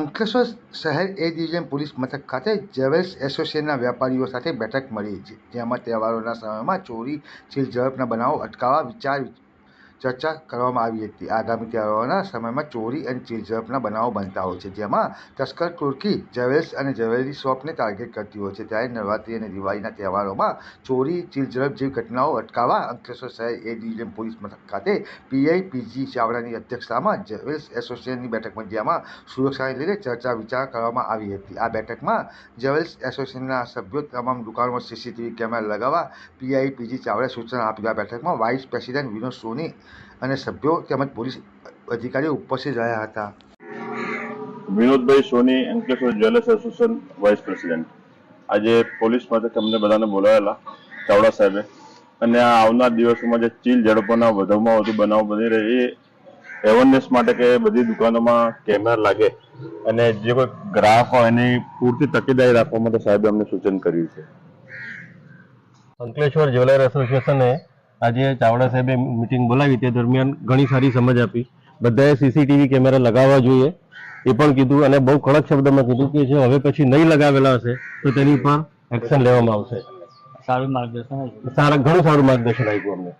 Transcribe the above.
અંકલેશ્વર શહેર એ division police મથક ખાતે જવેલ્સ એસોસિએશનના વેપારીઓ સાથે બેઠક મળી જેમાં તહેવારોના સમયમાં ચોરી ચીલ ઝડપના બનાવો અટકાવવા વિચાર ચર્ચા કરવામાં આવી હતી. આગામી તહેવારોના સમયમાં ચોરી અને ચીલ બનાવો બનતા હોય છે, જેમાં તસ્કર તુર્કી જેવેલ્સ અને જ્વેલરી શોપને ટાર્ગેટ કરતી હોય છે. ત્યારે નવરાત્રિ અને દિવાળીના તહેવારોમાં ચોરી ચીલઝડપ જેવી ઘટનાઓ અટકાવવા અંકલેશ્વર શહેર એ ડિવિઝન પોલીસ મથક ખાતે પીઆઈ પીજી ચાવડાની અધ્યક્ષતામાં જેવેલ્સ એસોસિએશનની બેઠકમાં જેમાં સુરક્ષાને લઈને ચર્ચા વિચાર કરવામાં આવી હતી. આ બેઠકમાં જેવેલ્સ એસોસિએશનના સભ્યો તમામ દુકાનોમાં સીસીટીવી કેમેરા લગાવવા પીઆઈ પીજી ચાવડાએ સૂચના આપ્યું આ બેઠકમાં વાઇસ પ્રેસિડેન્ટ વિનોદ સોની અને સભ્યો તેમજ પોલીસ અધિકારીઓ ઉપસ્થિત રહ્યા હતા. Vinodbhai Soni Ankleshwar jewellers association vice president. આજે પોલીસ મથક અમને બધાને બોલાવેલા ચાવડા સાહેબે. અને આ આવનાર દિવસોમાં જે ચીલ ઝડપોના વધુમાં વધુ બનાવ બની રહે એ એવરનેસ માટે કે બધી દુકાનોમાં કેમેરા લાગે અને જે કોઈ ગ્રાહક હોય એની પૂરતી તકેદારી રાખવા માટે સાહેબે અમને સૂચન કર્યું છે. અંકલેશ્વર જ્વેલર એસોસિએશને આજે ચાવડા સાહેબે મિટિંગ બોલાવી તે દરમિયાન ઘણી સારી સમજ આપી. બધાએ સીસીટીવી કેમેરા લગાવવા જોઈએ. એ પણ કીધું અને બહુ કડક શબ્દમાં કીધું કે જો હવે પછી નહીં લગાવેલા હશે તો તેની પર એક્શન લેવામાં આવશે. સારું માર્ગદર્શન સારા ઘણું સારું માર્ગદર્શન આપ્યું અમને.